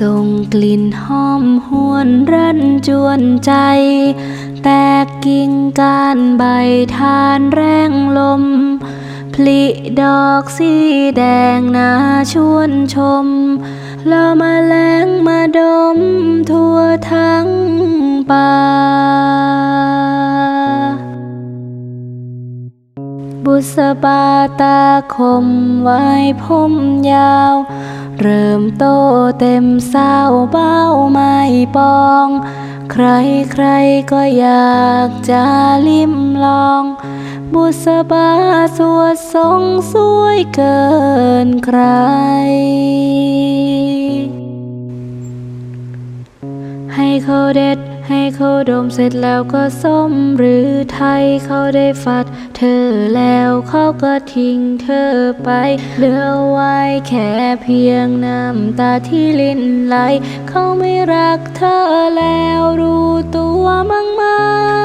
ส่งกลิ่นหอมหวนรันจวนใจ แตกกิ่งก้านใบทานแรงลม พลิดอกสีแดงนาชวนชมแล้วมาแลงมาดมทั่วทั้งป่า บุษบาตาคมไว้ผมยาว เริ่มโตเต็มสาวเบ้าไม่ปอง ใครใครก็อยากจะลิ้มลอง บุษบาสวดทรงสวยเกินใคร ให้เขาเด็ด ให้เขาดมเสร็จแล้วก็ส้มหรือไทยเขาได้ฟัด เธอแล้วเขาก็ทิ้งเธอไป เหลือไว้แค่เพียงน้ำตาที่ลินไหล เขาไม่รักเธอแล้วรู้ตัวมั้งไหม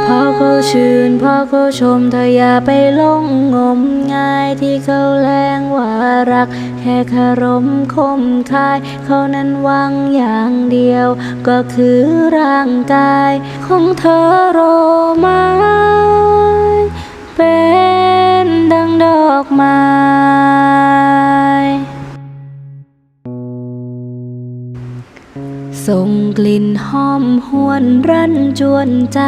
พอเขาชื่นพอเขาชมเธออย่าไปหลงงมงายที่เขาแรงว่ารัก แค่คารมคมคาย เขานั้นหวังอย่างเดียว ก็คือร่างกาย ของเธอโรมา ส่งกลิ่นหอมหวนรันจวนใจ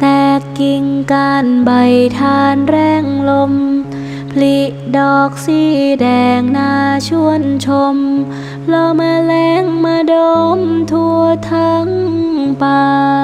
แตกกิ่งก้านใบทานแรงลม พลิดอกสีแดงนาชวนชมลอมาแล้งมาดมทั่วทั้งป่า